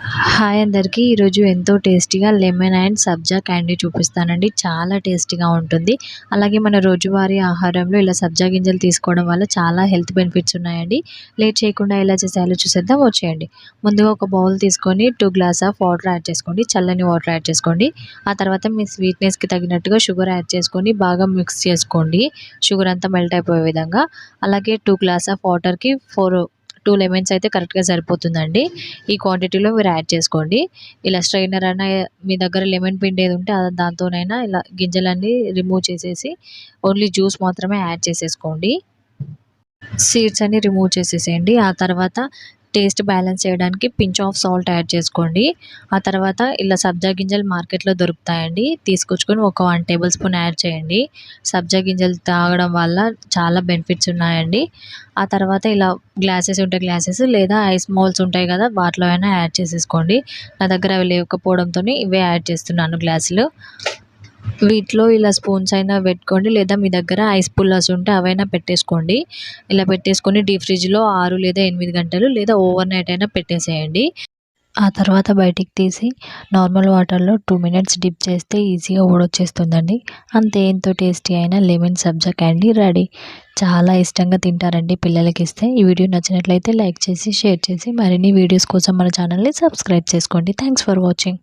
Hi అందరికీ. ఈరోజు ఎంతో టేస్టీగా లెమన్ అండ్ సబ్జా క్యాండీ చూపిస్తానండి. చాలా టేస్టీగా ఉంటుంది. అలాగే మన రోజువారీ ఆహారంలో ఇలా సబ్జా గింజలు తీసుకోవడం వల్ల చాలా హెల్త్ బెనిఫిట్స్ ఉన్నాయండి. లేట్ చేయకుండా ఎలా చేసేయాలో చూసేద్దాం. వచ్చేయండి. ముందుగా ఒక బౌల్ తీసుకొని two glass of water add చేసుకోండి. చల్లని వాటర్ యాడ్ చేసుకోండి. ఆ తర్వాత మీ స్వీట్నెస్కి తగినట్టుగా షుగర్ యాడ్ చేసుకొని బాగా మిక్స్ చేసుకోండి. షుగర్ అంతా మెల్ట్ అయిపోయే విధంగా. అలాగే టూ గ్లాస్ ఆఫ్ వాటర్కి ఫోర్ టూ లెమన్స్ అయితే కరెక్ట్గా సరిపోతుందండి. ఈ క్వాంటిటీలో మీరు యాడ్ చేసుకోండి. ఇలా స్ట్రైనర్ అయినా మీ దగ్గర లెమన్ పిండి ఏది ఉంటే అది దాంతోనైనా ఇలా గింజలన్నీ రిమూవ్ చేసేసి ఓన్లీ జ్యూస్ మాత్రమే యాడ్ చేసేసుకోండి. సీడ్స్ అన్ని రిమూవ్ చేసేసేయండి. ఆ తర్వాత టేస్ట్ బ్యాలెన్స్ చేయడానికి పించ్ ఆఫ్ సాల్ట్ యాడ్ చేసుకోండి. ఆ తర్వాత ఇలా సబ్జా గింజలు మార్కెట్లో దొరుకుతాయండి. తీసుకొచ్చుకొని ఒక వన్ టేబుల్ స్పూన్ యాడ్ చేయండి. సబ్జా గింజలు తాగడం వల్ల చాలా బెనిఫిట్స్ ఉన్నాయండి. ఆ తర్వాత ఇలా గ్లాసెస్ ఉంటాయి గ్లాసెస్ లేదా ఐస్ మాల్స్ ఉంటాయి కదా వాటిలో అయినా యాడ్ చేసేసుకోండి. నా దగ్గర అవి లేకపోవడంతో ఇవే యాడ్ చేస్తున్నాను గ్లాసులు. వీటిలో ఇలా స్పూన్స్ అయినా పెట్టుకోండి లేదా మీ దగ్గర ఐస్ పుల్లర్స్ ఉంటే అవైనా పెట్టేసుకోండి. ఇలా పెట్టేసుకొని డీప్ ఫ్రిడ్జ్లో ఆరు లేదా ఎనిమిది గంటలు లేదా ఓవర్ నైట్ అయినా పెట్టేసేయండి. ఆ తర్వాత బయటికి తీసి నార్మల్ వాటర్లో టూ మినిట్స్ డిప్ చేస్తే ఈజీగా ఊడొచ్చేస్తుందండి. అంతే ఎంతో టేస్టీ అయిన లెమన్ సబ్జా క్యాండీ రెడీ. చాలా ఇష్టంగా తింటారండి పిల్లలకి ఇస్తే. ఈ వీడియో నచ్చినట్లయితే లైక్ చేసి షేర్ చేసి మరిన్ని వీడియోస్ కోసం మన ఛానల్ని సబ్స్క్రైబ్ చేసుకోండి. Thanks for watching.